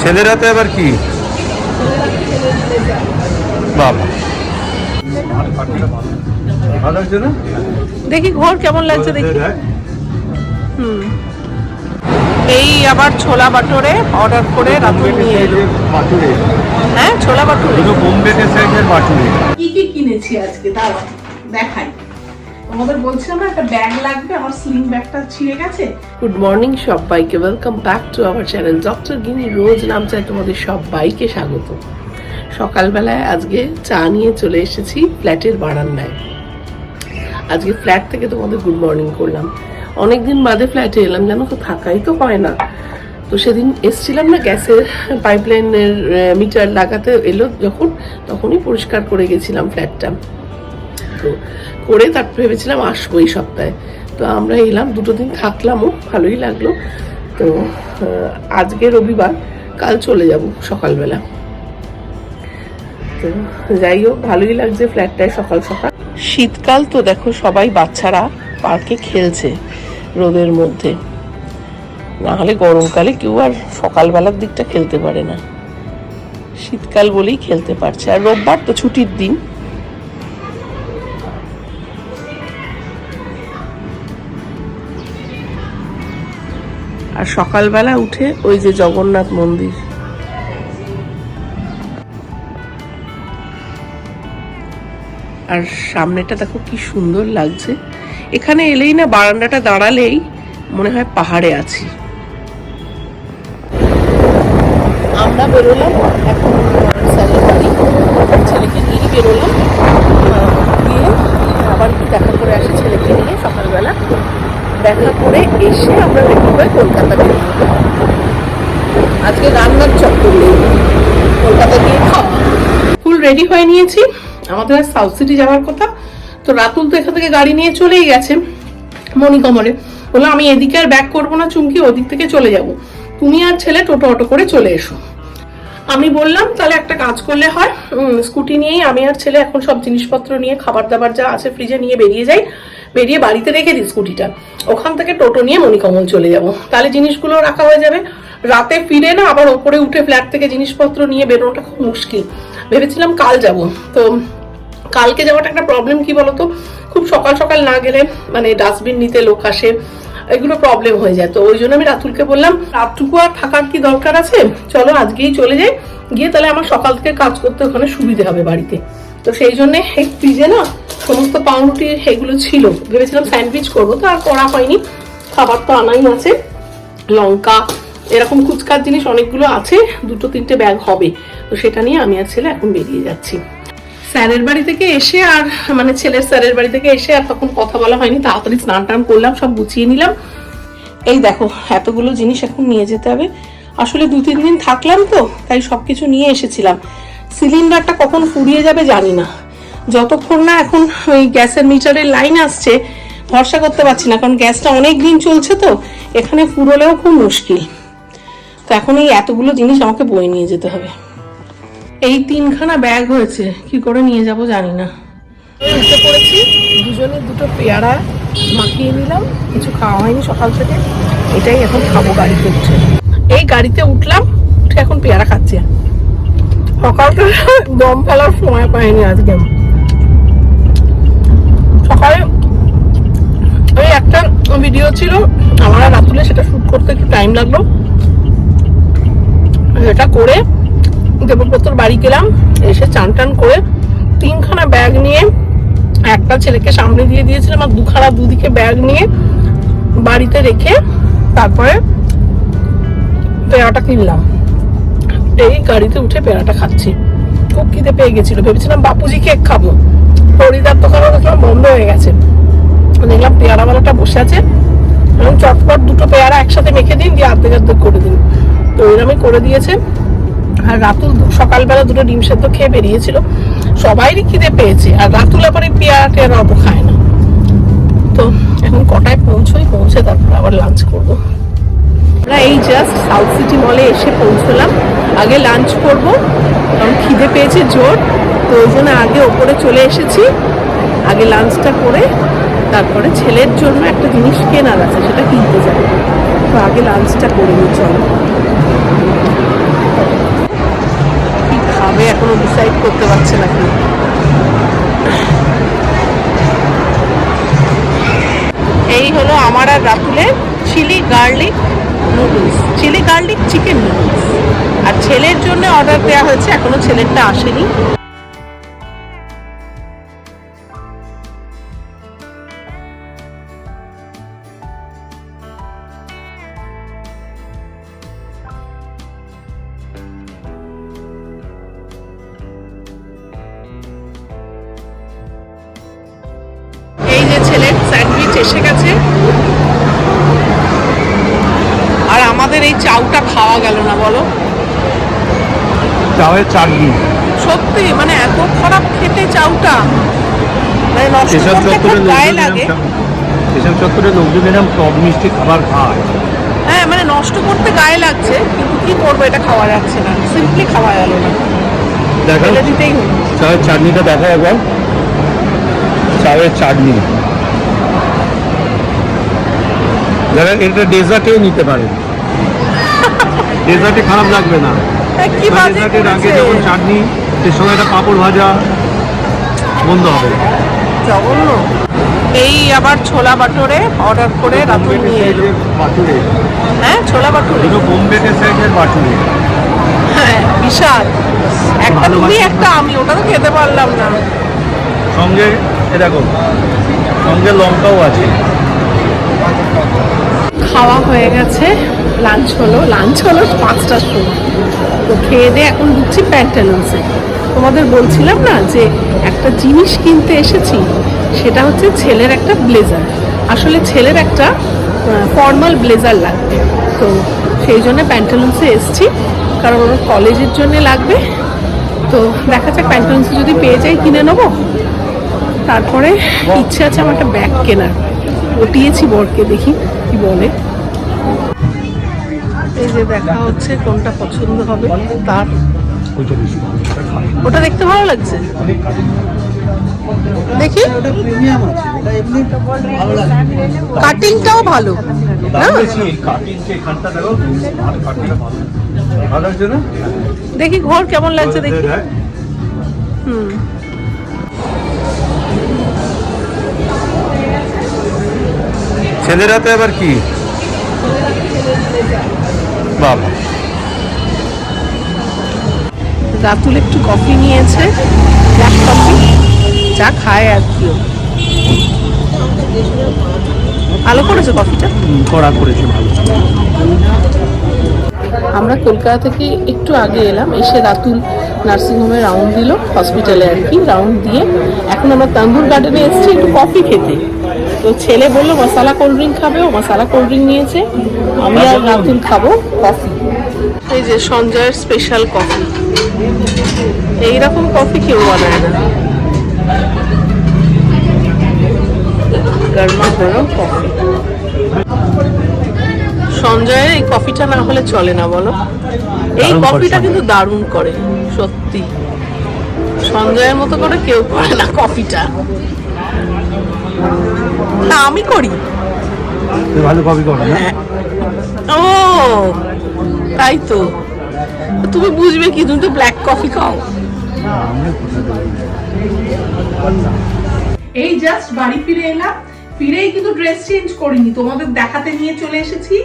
ছেলের হাতে আবার কি? বাবা। দেখি ঘর কেমন লাগছে দেখি। হুম। এই আবার ছোলা বাটোরে অর্ডার করে রাতুল নিয়ে এলো। বাটুরে। হ্যাঁ ছোলা বাটোরে। বোম্বে সাইজের বাটুরে। কি কি কিনেছি আজকে? দাঁড়াও দেখাই। তোমাদের বলছিলাম একটা ব্যাগ লাগবে, আমার স্লিং ব্যাগটা ছিঁড়ে গেছে। গুড মর্নিং সবাইকে। Welcome back to our channel doctor Gini রোজ নাম চাই তোমাদের সবাইকে স্বাগত। সকালবেলায় আজকে চা নিয়ে চলে এসেছি ফ্ল্যাটের বারান্দায়। আজকে ফ্ল্যাট থেকে তোমাদের গুড মর্নিং করলাম। অনেকদিন বাদে ফ্ল্যাটে এলাম জানো তো থাকাই তো হয় না। তো সেদিন এসছিলাম না, গ্যাসের পাইপলাইনের মিটার লাগাতে এলো যখন, তখনই পরিষ্কার করে গেছিলাম ফ্ল্যাটটা। তো করে তারপর ভেবেছিলাম আসব এই সপ্তাহে। তো আমরা এলাম, দুটো দিন থাকলামও, ভালোই লাগল। তো আজকে রবিবার, কাল চলে যাব সকালবেলা। তো, যাই হোক, ভালোই লাগছে ফ্ল্যাটটায় সকাল সকাল। শীতকাল তো দেখো, সবাই বাচ্চারা পার্কে খেলছে রোদের মধ্যে। না হলে গরমকালে কেউ আর সকালবেলার দিকটা খেলতে পারে না। শীতকাল বলেই খেলতে পারছে। আর রোববার তো ছুটির দিন। আর সকালবেলা উঠে ওই যে জগন্নাথ মন্দির। আর সামনেটা দেখো কি সুন্দর লাগছে। এখানে এলেই না বারান্দাটা দাঁড়ালেই মনে হয় পাহাড়ে আছি। আমরা বেরোলাম, এখন স্যারের বাড়ি ছেলেকে নিয়ে বেরোলাম আহ, গিয়ে আবার একটু দেখা করে আসি ছেলেকে নিয়ে সকালবেলা দেখা করে এসে আমরা রেডি হয়ে কলকাতা বেরোবো আজকে রান্নার চক্কর কলকাতা গিয়ে খাওয়া ফুল রেডি হয়ে নিয়েছি। আমাদের আর সাউথ সিটি যাওয়ার কথা। তো রাতুল তো এখান থেকে গাড়ি নিয়ে চলেই গেছে মণিকমরে বলল, আমি এদিকে আর ব্যাক করব না, চুমকি, ওদিক থেকে চলে যাব। তুমি আর ছেলে টোটো অটো করে চলে এসো। আমি বললাম, তাহলে একটা কাজ করলে হয়। স্কুটি নিয়েই আমি আর ছেলে এখন সব জিনিসপত্র নিয়ে, খাবার দাবার যা আছে ফ্রিজে নিয়ে বেরিয়ে যাই। বেরিয়ে বাড়িতে রেখে দিই স্কুটিটা ওখান থেকে টোটো নিয়ে মণিকমল চলে যাব। তাহলে জিনিসগুলো রাখা হয়ে যাবে। রাতে ফিরে না আবার ওপরে উঠে ফ্ল্যাট থেকে জিনিসপত্র নিয়ে বেরোনোটা খুব মুশকিল। ভেবেছিলাম কাল যাব। তো কালকে যাওয়াটা একটা প্রবলেম কি বলতো? খুব সকাল সকাল না গেলে মানে ডাস্টবিন নিতে লোক আসে, এগুলো প্রবলেম হয়ে যায়। তো ওই জন্য আমি রাতুলকে বললাম, রাতটুকু আর থাকার কি দরকার আছে? চলো আজকেই চলে যাই। গিয়ে তাহলে আমার সকাল থেকে কাজ করতে ওখানে সুবিধে হবে বাড়িতে। তো সেই জন্য ফ্রিজে না সমস্ত পাউরুটি এগুলো ছিল। ভেবেছিলাম স্যান্ডউইচ করব, তো আর করা হয়নি। খাবার তো আনাই আছে। লঙ্কা, এরকম কুচকার জিনিস অনেকগুলো আছে, দুটো তিনটে ব্যাগ হবে। তো সেটা নিয়ে আমি আর ছেলে এখন বেরিয়ে যাচ্ছি। স্যারের বাড়ি থেকে এসে আর মানে ছেলের স্যারের বাড়ি থেকে এসে আর তখন কথা বলা হয়নি। তাড়াতাড়ি স্নান টান করলাম, সব গুছিয়ে নিলাম। এই দেখো, এতগুলো জিনিস এখন নিয়ে যেতে হবে। আসলে দু তিন দিন থাকলাম তো, তাই সবকিছু নিয়ে এসেছিলাম। সিলিন্ডারটা কখন ফুরিয়ে যাবে জানি না। যতক্ষণ না এখন ওই গ্যাসের মিটারের লাইন আসছে, ভরসা করতে পারছি না, কারণ গ্যাসটা অনেক দিন চলছে তো, এখানে ফুরোলেও খুব মুশকিল। তো এখন এই এতগুলো জিনিস আমাকে বয়ে নিয়ে যেতে হবে। এই তিনখানা ব্যাগ হয়েছে, কি করে নিয়ে যাব জানি না। পড়েছি, দুজনে দুটো পেয়ারা মাখিয়ে নিলাম, কিছু খাওয়া হয়নি সকাল থেকে, এটাই এখন খাব গাড়িতে উঠে। এই গাড়িতে উঠলাম, উঠে এখন পেয়ারা খাচ্ছি সকাল থেকে দম ফেলার সময় পাইনি আজকে। সকালে ওই একটা ভিডিও ছিল, আমার আর রাতুলে সেটা শুট করতে একটু টাইম লাগল। এটা করে দেবব্রতর বাড়ি গেলাম, এসে চান টান করে তিনখানা ব্যাগ নিয়ে একটা ছেলেকে সামনে দিয়ে দিয়েছিলাম আর দুখানা দুদিকে ব্যাগ নিয়ে বাড়িতে রেখে তারপরে পেয়ারাটা কিনলাম। এই গাড়িতে উঠে পেয়ারাটা খাচ্ছি। খুব খিদে পেয়ে গেছিল। ভেবেছিলাম, বাপুজি, কেক খাব। হরিদার দোকানে দেখলাম বন্ধ হয়ে গেছে। দেখলাম পেয়ারাওয়ালাটা বসে আছে। এবং চটপট দুটো পেয়ারা একসাথে মেখে দিন, দিয়ে আর্ধেক আর্ধেক করে দিন। তো এরমই করে দিয়েছে। আর রাতুল সকালবেলা দুটো ডিম সেদ্ধ খেয়ে বেরিয়েছিল। সবাইরই খিদে পেয়েছে। আর রাতুল আবার এই পেয়ারা টেয়ারা অত খায় না। তো এখন কটায় পৌঁছোই, পৌঁছে তারপর আবার লাঞ্চ করব। আমরা এই জাস্ট সাউথ সিটি মলে এসে পৌঁছলাম। আগে লাঞ্চ করব, কারণ খিদে পেয়েছে জোর, তো ওই জন্য আগে ওপরে চলে এসেছি। আগে লাঞ্চটা করে তারপরে ছেলের জন্য একটা জিনিস কেনার আছে, সেটা কিনতে যাব। তো আগে লাঞ্চটা করে নিই, চলো। খাবে এখনও ডিসাইড করতে পারছে না কি এই হলো আমার আর রাতুলের chilli garlic noodles chilli garlic chicken noodles আর ছেলের জন্য অর্ডার দেওয়া হয়েছে, এখনও ছেলেরটা আসেনি। ছেলের স্যান্ডউইচ এসে গেছে। আর আমাদের এই চাউটা খাওয়া গেল না, বলো। চাওয়ের চাটনি। সত্যি মানে এত খারাপ খেতে চাউটা। মানে নষ্ট করতে চত্বরে গায়ে লাগে। স্টেশন চত্বরে লোকজন এরকম টক মিষ্টি খাবার খায়। হ্যাঁ মানে নষ্ট করতে গায়ে লাগছে কিন্তু কি করব এটা খাওয়া যাচ্ছে না। সিম্পলি খাওয়া গেল না। দেখা চায়ের চাটনিটা দেখা একবার। চায়ের চাটনি। যারা এটা ডেজার্টেও নিতে পারে। ডেজার্টে খারাপ লাগবে না। কি বাজে আগে যেমন চাটনি এর সঙ্গে একটা পাঁপড় ভাজা বন্ধ হবে। জঘন্য। এই আবার ছোলা বাটোরে অর্ডার করে রাতুল নিয়ে এলো। বাটুরে। হ্যাঁ ছোলা বাটোরে। দুটো বোম্বে সাইজের বাটুরে। হ্যাঁ বিশাল। একটা তুমি একটা আমি ওটা তো খেতে পারলাম না। সঙ্গে এরকম সঙ্গে লঙ্কাও আছে। খাওয়া হয়ে গেছে। লাঞ্চ হলো লাঞ্চ হলো পাঁচটার সময়। তো খেয়ে দিয়ে এখন ঢুকছি প্যান্টালুন্সে তোমাদের বলছিলাম না যে একটা জিনিস কিনতে এসেছি, সেটা হচ্ছে ছেলের একটা ব্লেজার আসলে ছেলের একটা ফর্মাল ব্লেজার লাগবে। তো সেই জন্য প্যান্টালুন্সে এসছি, কারণ ওর কলেজের জন্য লাগবে। তো দেখা যাক প্যান্টালুন্সে যদি পেয়ে যাই কিনে নেব। তারপরে ইচ্ছে আছে আমার একটা ব্যাগ কেনার। ওটিয়েছি বরকে, দেখি কি বলে। এই যে দেখা হচ্ছে কোনটা পছন্দ হবে, তার। ওটা দেখতে ভালো লাগছে? দেখি। কাটিংটাও ভালো। এখানটা দেখো ঘর কেমন লাগছে দেখি। হ্যাঁ। হুম। ছেলেরা তো এবার কি? বাবা। রাতুল একটু কফি নিয়েছে ব্ল্যাক কফি যা খায় আর কি ভালো করেছে কফিটা? করা করেছে ভালো। আমরা কলকাতা থেকে একটু আগে এলাম এসে রাতুল নার্সিংহোমে রাউন্ড দিল হসপিটালে আর কি রাউন্ড দিয়ে। এখন আমরা তান্দুর গার্ডেনে এসেছি একটু কফি খেতে। তো ছেলে বলল মশালা কোল্ড ড্রিঙ্ক খাবে ও মশালা কোল্ড ড্রিঙ্ক নিয়েছে। আমি আর রাতুল খাব কফি এই যে সঞ্জয়ের স্পেশাল কফি এইরকম কফি কেউ বানায় না। গরমা গরম কফি সঞ্জয়ের এই কফিটা না হলে চলে না বলো। এই কফিটা কিন্তু দারুণ করে সত্যি। সঞ্জয়ের মতো করে কেউ করে না কফিটা না আমি করি। ভালো কপি করো না। ও তাই তো। তুমি বুঝবে কি তুমি তো ব্ল্যাক কফি খাও। এই জাস্ট বাড়ি ফিরে এলাম। ফিরেই কিন্তু ড্রেস চেঞ্জ করিনি। তোমাদের দেখাতে নিয়ে চলে এসেছি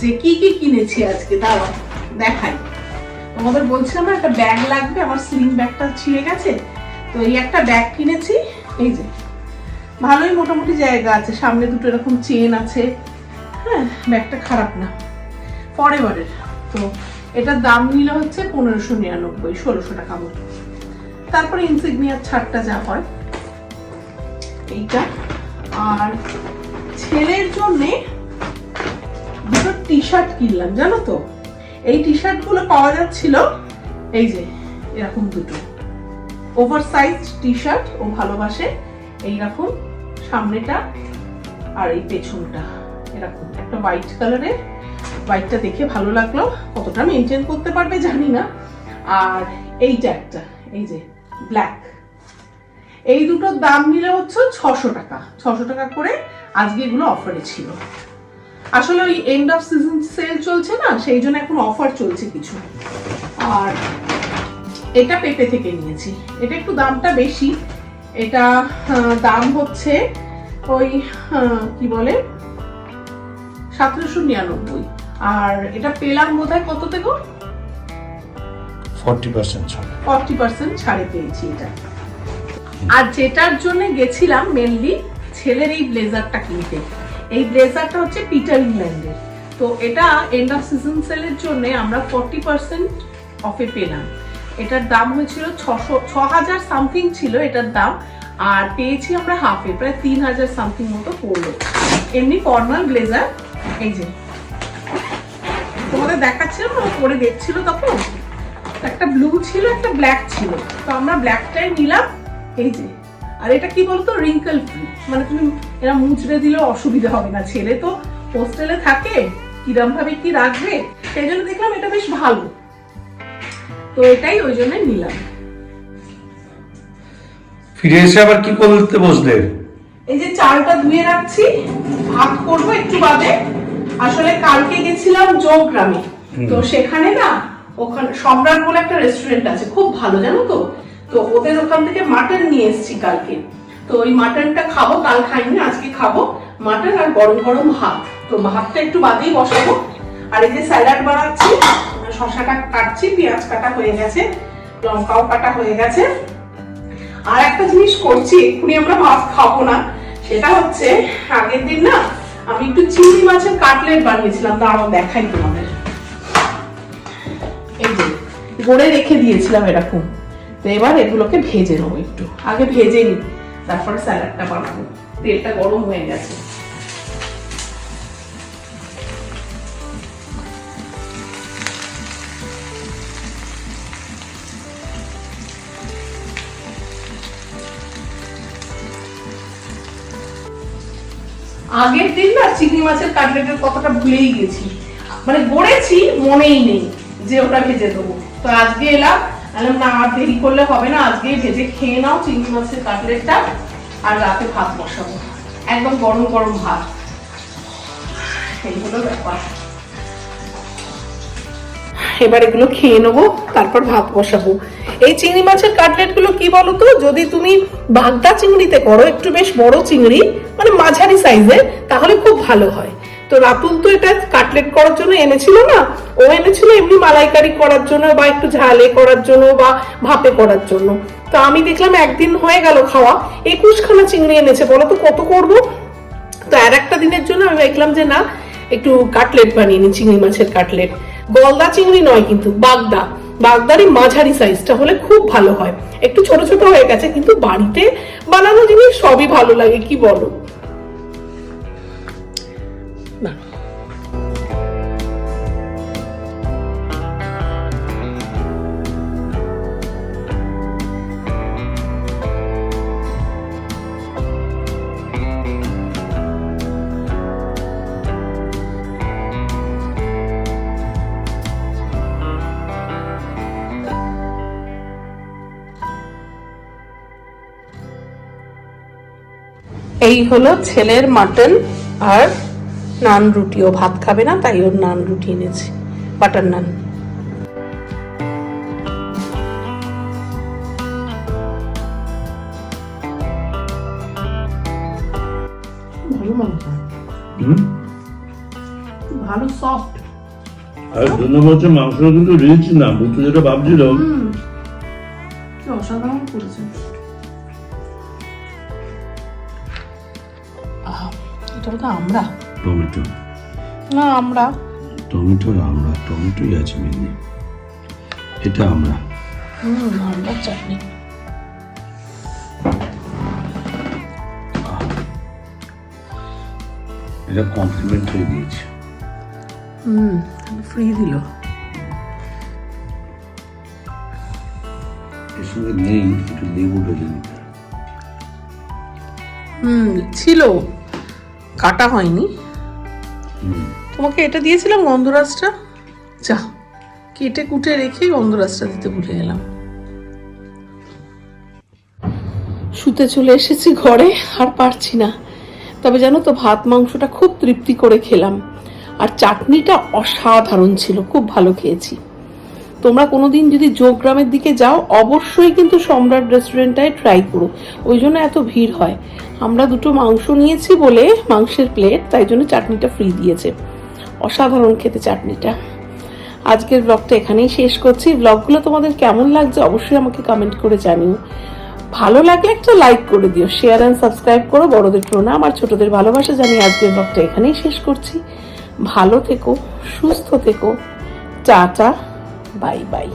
যে কি কি কিনেছি আজকে। দাঁড়াও দেখাই। তোমাদের বলছিলাম একটা ব্যাগ লাগবে। আমার স্লিং ব্যাগটা ছিঁড়ে গেছে। তো এই একটা ব্যাগ কিনেছি। এই যে ভালোই মোটামুটি জায়গা আছে। সামনে দুটো এরকম চেন আছে। হ্যাঁ ব্যাগটা খারাপ না। ফরেভারের তো এটার দাম নিল হচ্ছে পনেরোশো নিরানব্বই, ষোলোশো টাকা মতো। তারপরে ইনসিগনিয়ার ছাড়টা যা হয়, এইটা। আর ছেলের জন্যে দুটো টি শার্ট কিনলাম, জানো তো? এই টি শার্টগুলো পাওয়া যাচ্ছিল, এই যে, এরকম দুটো। ওভার সাইজ টি শার্ট ও ভালোবাসে, এইরকম। সামনেটা আর এই পেছনটা, এরকম। একটা হোয়াইট কালারের হোয়াইটটা দেখে ভালো লাগল। কতটা মেনটেন করতে পারবে জানি না। আর এইটা একটা, এই যে ব্ল্যাক এই দুটোর দাম নিলে হচ্ছে ছশো টাকা। ছশো টাকা করে আজকে এগুলো অফারে ছিল। আসলে ওই এন্ড অফ সিজন সেল চলছে না, সেই জন্য এখন অফার চলছে কিছু। আর এটা পেপে থেকে নিয়েছি। এটা একটু দামটা বেশি এটা দাম হচ্ছে ওই কি বলে? সতেরোশো নিরানব্বই। আর এটা পেলাম বোধ হয় কত থেকে ফর্টি পার্সেন্ট ছাড়। ফর্টি পার্সেন্ট ছাড়ে পেয়েছি এটা। আর যেটার জন্য গেছিলাম মেনলি ছেলের এই ব্লেজারটা কিনতে। এই ব্লেজারটা হচ্ছে পিটার ইংল্যান্ডের তো এটা এন্ড অফ সিজন সেলের জন্য আমরা ফর্টি পার্সেন্ট অফে পেলাম। এটার দাম হয়েছিল ছশো ছ হাজার সামথিং ছিল এটার দাম, আর পেয়েছি আমরা হাফে প্রায় তিন হাজার সামথিং মতো পড়ল। এমনি ফর্মাল ব্লেজার এই যে। তোমাদের দেখাচ্ছিলাম না পরে দেখছিল তখন? একটা ব্লু ছিল, একটা ব্ল্যাক ছিল। তো আমরা ব্ল্যাকটাই নিলাম, এই যে। আর এটা কি বলতো? রিঙ্কেল ফ্রি মানে তুমি, এরা মুচড়ে দিলেও অসুবিধা হবে না। ছেলে তো হোস্টেলে থাকে কিরম ভাবে কি রাখবে? সেই জন্য দেখলাম এটা বেশ ভালো। তো এটাই ওই জন্য নিলাম। ফিরে এসে আবার কি করতে বসলে? এই যে চালটা ধুয়ে রাখছি ভাত করব একটু বাদে। আসলে কালকে গেছিলাম যোগগ্রামে তো সেখানে না ওখানে সম্রাট বলে একটা রেস্টুরেন্ট আছে খুব ভালো জানো তো? তো ওদের ওখান থেকে মাটন নিয়ে এসেছি কালকে। তো ওই মাটনটা খাব কাল খাইনি আজকে খাব। মাটন আর গরম গরম ভাত। তো ভাতটা একটু বাদেই বসাবো। আর এই যে স্যালাড বানাচ্ছি শশাটা কাটছি, পেঁয়াজ কাটা হয়ে গেছে, লঙ্কাও কাটা হয়ে গেছে। আর একটা জিনিস করছি, এক্ষুনি আমরা ভাত খাব না, সেটা হচ্ছে, আগের দিন না, আমি একটু চিংড়ি মাছের কাটলেট বানিয়েছিলাম দাঁড়াও দেখাই তোমাদের। এই যে গড়ে রেখে দিয়েছিলাম এরকম। তো এবার এগুলোকে ভেজে নেব একটু। আগে ভেজে নিই তারপরে স্যালাডটা বানাবো। তেলটা গরম হয়ে গেছে। আগের দিন না চিংড়ি মাছের কাটলেটের কথাটা ভুলেই গেছি। মানে গড়েছি, মনেই নেই যে ওটা ভেজে দেবো। তো আজকে এলাম, বললাম, না, আর দেরি করলে হবে না আজকে ভেজে খেয়ে নাও চিংড়ি মাছের কাটলেটটা, আর রাতে ভাত বসাবো। একদম গরম গরম ভাত। এই হলো ব্যাপার। এবার এগুলো খেয়ে নেব, তারপর ভাত বসাবো। এই চিংড়ি মাছের কাটলেটগুলো কি বলতো? যদি তুমি বাগদা চিংড়িতে করো, একটু বেশ বড় চিংড়ি মানে মাঝারি সাইজের, তাহলে খুব ভালো হয়। তো রাতুল তো এটা কাটলেট করার জন্য এনেছিল না? ও এনেছিল এমনি মালাইকারি করার জন্য, বা একটু ঝালে করার জন্য, বা ভাপে করার জন্য। তো আমি দেখলাম একদিন হয়ে গেল খাওয়া, একুশখানা চিংড়ি এনেছে, বলো তো কত করব? তো আর একটা দিনের জন্য আমি দেখলাম যে না, একটু কাটলেট বানিয়ে নি চিংড়ি মাছের কাটলেট। গলদা চিংড়ি নয় কিন্তু, বাগদা। বাগদারই মাঝারি সাইজটা হলে খুব ভালো হয়। একটু ছোট ছোট হয়ে গেছে, কিন্তু বাড়িতে বানানো জিনিস সবই ভালো লাগে, কি বলো? এই হলো ছেলের মাটন আর নান রুটি। ও ভাত খাবে না তাই ওর নান রুটি এনেছি বাটার নান। ভালো মাংস। সফট আর জন্য বলছে মাংস কিন্তু রিচ না বুঝতে যেটা ভাবছিল অসাধারণ করেছে। এটা আমরা। টমেটো। না আমরা। টমেটোর আমরা টমেটোই আছে মেনলি এটা আমরা। হুম আমরা চাটনি। এটা কমপ্লিমেন্ট হয়ে দিয়েছে হুম ফ্রি দিল। এর সঙ্গে নেই একটু লেবু ঢেলে নিতে। হুম ছিল। কাটা হয়নি। তোমাকে এটা দিয়েছিলাম গন্ধরাজটা? যা কেটে কুটে রেখে গন্ধরাজটা দিতে ভুলে গেলাম। শুতে চলে এসেছি ঘরে আর পারছি না। তবে জানো তো ভাত মাংসটা খুব তৃপ্তি করে খেলাম। আর চাটনিটা অসাধারণ ছিল খুব ভালো খেয়েছি। তোমরা কোনোদিন যদি যোগগ্রামের দিকে যাও, অবশ্যই কিন্তু সম্রাট রেস্টুরেন্টটায় ট্রাই করো। ওই জন্য এত ভিড় হয়। আমরা দুটো মাংস নিয়েছি বলে মাংসের প্লেট তাই জন্য চাটনিটা ফ্রি দিয়েছে। অসাধারণ খেতে চাটনিটা। আজকের ব্লগটা এখানেই শেষ করছি। ব্লগগুলো তোমাদের কেমন লাগছে অবশ্যই আমাকে কমেন্ট করে জানিও। ভালো লাগলে একটা লাইক করে দিও। শেয়ার অ্যান্ড সাবস্ক্রাইব করো, বড়দের প্রণাম আর ছোটদের ভালোবাসা জানিয়ে আজকের ব্লগটা এখানেই শেষ করছি। ভালো থেকো, সুস্থ থেকো। টাটা। Bye bye